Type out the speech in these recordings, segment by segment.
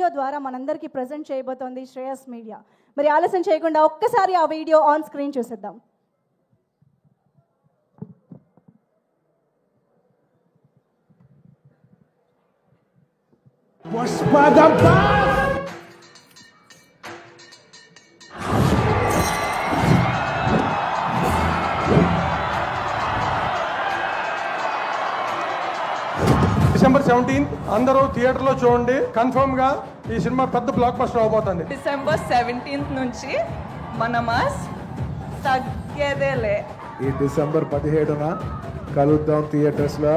Video ద్వారా మనందరికీ present చేయబోతోంది శ్రేయస్ మీడియా. మరి ఆలస్యం చేయకుండా ఒక్కసారి ఆ వీడియో ఆన్ స్క్రీన్ చూసేద్దాం. డిసెంబర్ సెవెంటీన్త్ అందరూ థియేటర్లో చూడండి. కన్ఫర్మ్గా ఈ సినిమా పెద్ద బ్లాక్ బస్టర్ అవబోతుంది. డిసెంబర్ సెవెంటీన్త్ నుంచి మన మాస్ తగ్గేదేలే. ఈ డిసెంబర్ పదిహేడున కలుద్దాం థియేటర్స్లో.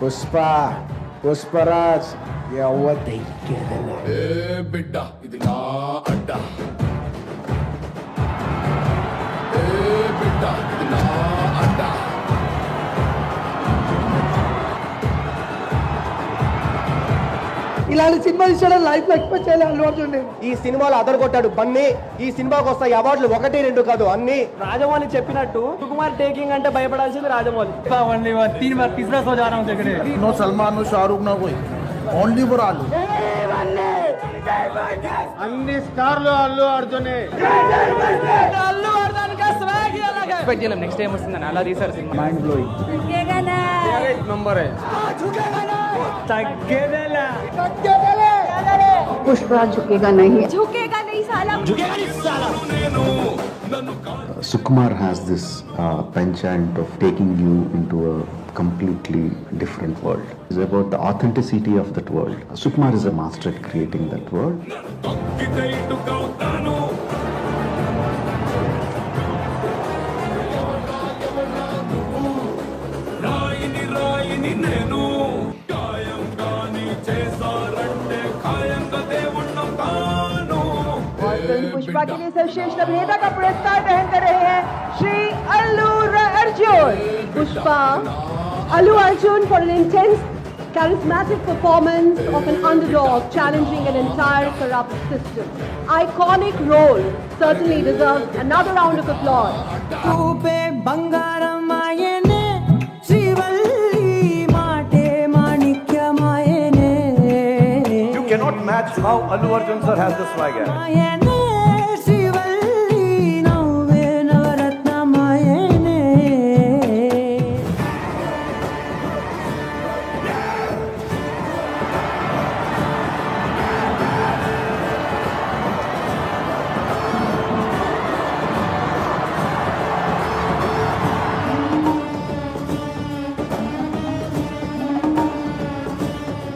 పుష్ప పుష్పరాజ్ బిడ్డ ఇది నా ఇలాంటి సినిమా తీసాడని లైఫ్లో ఎక్స్పెక్ట్ చేయలేదు అల్లు అర్జున్ ఈ సినిమాలో అదరగొట్టాడు బన్నీ. ఈ సినిమాకి వస్తాయి అవార్డులు ఒకటి రెండు కాదు అన్ని. రాజమౌళి చెప్పినట్టు సుకుమార్ టేకింగ్ అంటే భయపడాల్సింది Rajamouli. No Salman no Shah Rukh no కోయి. ఓన్లీ ఫర్ ఆలు అన్ని స్టార్లు అల్లు అర్జునే. ఎక్స్పెక్ట్ చేయలేం నెక్స్ట్ టైం వస్తుందని అలా తీసారు సినిమా. మైండ్ బ్లోయింగ్ पुष्पराज झुकेगा नहीं झुकेगा नहीं साला Sukumar has this uh, penchant of taking you into a completely different world. It's about the authenticity of that world. Sukumar is a master at creating that world. सेवा के लिए सर्वश्रेष्ठ अभिनेता का पुरस्कार ग्रहण कर रहे हैं Shri Allu Arjun Pushpa Allu Arjun for an intense charismatic performance of an underdog challenging an entire corrupt system. Iconic role certainly deserves another round of applause. You cannot match how Alu Arjun sir has the swagger.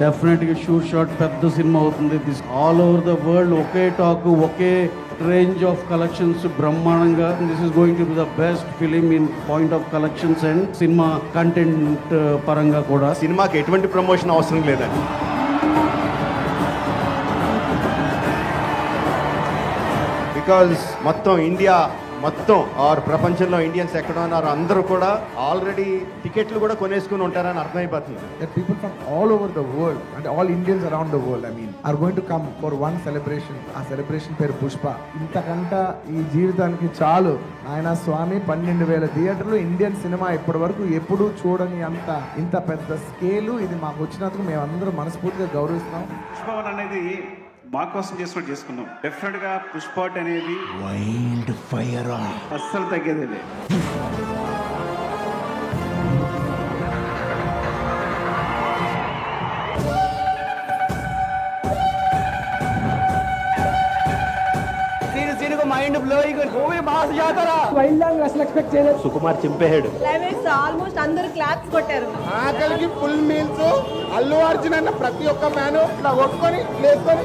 డెఫినెట్గా sure shot పెద్ద cinema అవుతుంది. This all over the world okay talk ఒకే range of collections బ్రహ్మాండంగా. This is going to be the best film in point of collections and cinema content పరంగా కూడా. సినిమాకి ఎటువంటి promotion అవసరం లేదండి. బికాజ్ మొత్తం ఇండియా మొత్తం ఆర్ ప్రపంచంలో ఇండియన్స్ ఎక్కడ ఉన్నారో అందరూ కూడా ఆల్రెడీ టికెట్లు కూడా కొనేసుకుని ఉంటారని అర్థమైపోతుంది. People from all over the world and all Indians around the world, I mean, are going to come for one celebration. ఆ సెలబ్రేషన్ పేరు పుష్ప. ఇంతకంట ఈ జీవితానికి చాలు. ఆయన స్వామి పన్నెండు వేల థియేటర్లు ఇండియన్ సినిమా ఇప్పటి వరకు ఎప్పుడూ చూడని అంత ఇంత పెద్ద స్కేలు ఇది మాకు వచ్చినందుకు మేమందరం మనస్ఫూర్తిగా గౌరవిస్తున్నాం. పుష్పవన్ అనేది మా కోసం చేసుకుని చేసుకున్నాం డెఫినెట్గా పుష్పాట్ అనేది వైల్డ్ ఫైర్ అస్సలు తగ్గేది మైండ్ బ్లోయింగ్ మూవీ మాస్ జాతర. వైల్డ్ లాంగ్ అసలు ఎక్స్పెక్ట్ చేయలేదు. సుకుమార్ చింపేహాడు ఆల్మోస్ట్ అందరు క్లాప్స్ కొట్టారు. ఆకలికి ఫుల్ మీల్స్ అల్లు అర్జున్ అన్న ప్రతి ఒక్క మ్యాను ఇట్లా కొట్టుకొని లేసుకొని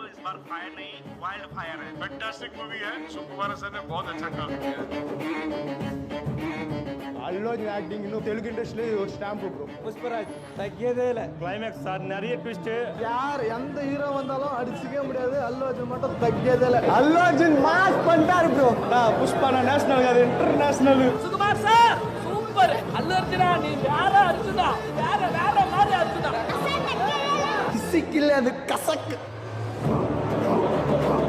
पर फायर नहीं वाइल्ड फायर है। फैंटास्टिक मूवी है शिव सर ने बहुत अच्छा काम किया அல்லோ ஆக்டிங் இன்னும் தெலுங்கு இண்டஸ்ட்ரியிலே ஒரு ஸ்டாம்ப் கொடுக்கும் புஷ்பராஜ் தக்கியதே இல்லை. கிளைமேக்ஸ் சார் நிறைய ட்விஸ்ட் யார் எந்த ஹீரோ வந்தாலும் அடிச்சுக்கவே முடியாது. அல்லு அர்ஜுன் மட்டும் தக்கியதே இல்லை. அல்லு அர்ஜுன் மாஸ் பண்ணிட்டாரு ப்ரோ நான் புஷ்பா நான் நேஷனல் அது international Sukumar sir super. Allu Arjuna நீ வேற அர்ஜுனா வேற வேற மாதிரி அர்ஜுனா. கிசிக்கில்ல அது கசக்கு.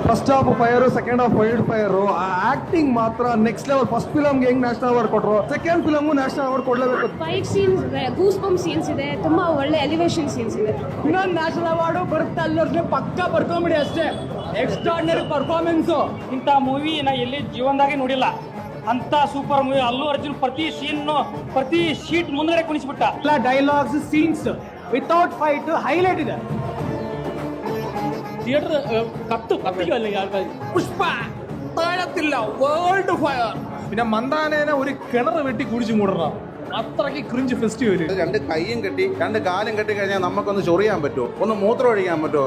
First half fire second half wild fire ಆ ಆಕ್ಟಿಂಗ್ ಮಾತ್ರ ನೆಕ್ಸ್ಟ್ ಲೆವೆಲ್ ಫಸ್ಟ್ ಫಿಲಮ್ಗೆ ಹೆಂಗ್ ನ್ಯಾಷನಲ್ ಅವಾರ್ಡ್ ಕೊಟ್ರು? Second film national award ಕೊಡ್ಲೇಬೇಕು. Fight scenes goose bump scenes ಇದೆ. ತುಂಬಾ ಒಳ್ಳೆ ಎಲಿವೇಷನ್ ಸೀನ್ಸ್ ಇದೆ. ಇನ್ನೊಂದು ನ್ಯಾಷನಲ್ ಅವಾರ್ಡ್ ಬರುತ್ತೆ ಅಲ್ಲು ಅರ್ಜುನ್ ಪಕ್ಕ ಬರ್ಕೊಂಬಿಡಿ ಅಷ್ಟೇ. ಎಕ್ಸ್ಟ್ರಾರ್ಡಿನರಿ ಪರ್ಫಾರ್ಮೆನ್ಸ್ ಇಂಥ ಮೂವಿ ನಾ ಎಲ್ಲಿ ಜೀವನದಾಗೆ ನೋಡಿಲ್ಲ. ಅಂತ ಸೂಪರ್ ಮೂವಿ ಅಲ್ಲೂ ಅರ್ಜುನ್ ಪ್ರತಿ ಸೀನ್ ಪ್ರತಿ ಶೀಟ್ ಮುಂದೆ ಕುಣಿಸ್ಬಿಟ್ಟ. ಎಲ್ಲ dialogues scenes without fight highlight ಇದೆ. തിയേറ്റർ കത്തും കത്തിക്കും അല്ലെങ്കിൽ ആൾക്കാർ പുഷ്പ താഴത്തില്ല വേൾഡ് ഫയർ പിന്നെ മന്ദാനേനെ ഒരു കിണർ വെട്ടി കുടിച്ചു മൂടണം അത്രയ്ക്ക് ക്രിഞ്ച് ഫെസ്റ്റിവൽ രണ്ട് കൈയും കെട്ടി രണ്ട് കാലും കെട്ടി കഴിഞ്ഞാൽ നമുക്കൊന്ന് ചൊറിയാൻ പറ്റുമോ? ഒന്ന് മൂത്രം ഒഴിക്കാൻ പറ്റുമോ?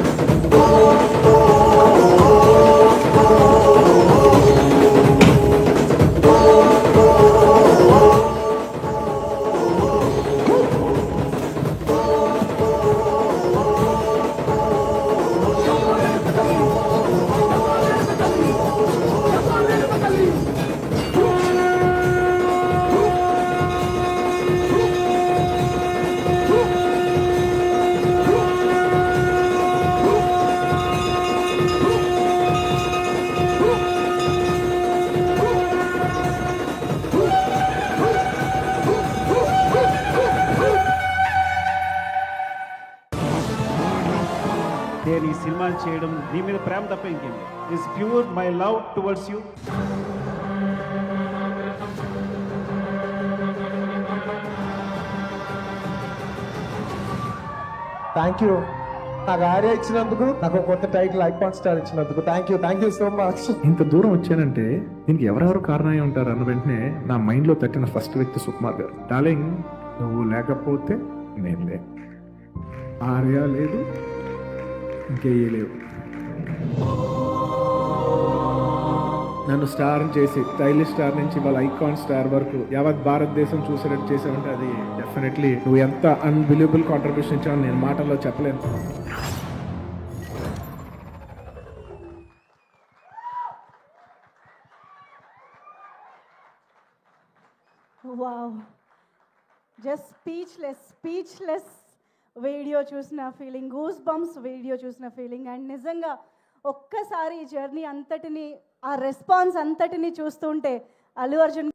oh, oh. చేయడం నీ మీద ప్రేమ తప్ప ఇంకేం. Is pure my love towards you thank you నాకు ఆర్య ఇచ్చినందుకు నాకు కొత్త టైటిల్ ఐకాన్ స్టార్ ఇచ్చినందుకు. Thank you thank you so much ఇంత దూరం వచ్చానంటే దీనికి ఎవరెవరు కారణమై ఉంటారు అన్న వెంటనే నా మైండ్లో తట్టిన ఫస్ట్ వ్యక్తి సుకుమార్ గారు. డార్లింగ్ నువ్వు లేకపోతే నేను లే. ఆర్య లేదు ఇంకేయలేవు. నన్ను స్టార్ చేసి స్టైలిష్ స్టార్ నుంచి వాళ్ళ ఐకాన్ స్టార్ వరకు యావత్ భారతదేశం చూసేటట్టు చేసావంటే అది డెఫినెట్లీ నువ్వు ఎంత అన్బిలీవబుల్ కాంట్రిబ్యూషన్ ఇచ్చావని నేను మాటల్లో చెప్పలేను. Wow just speechless speechless video చూసిన ఫీలింగ్ గూస్ బంప్స్ వీడియో చూసిన ఫీలింగ్ అండ్ నిజంగా ఒక్కసారి ఈ జర్నీ అంతటిని ఆ రెస్పాన్స్ అంతటిని చూస్తుంటే అల్లు అర్జున్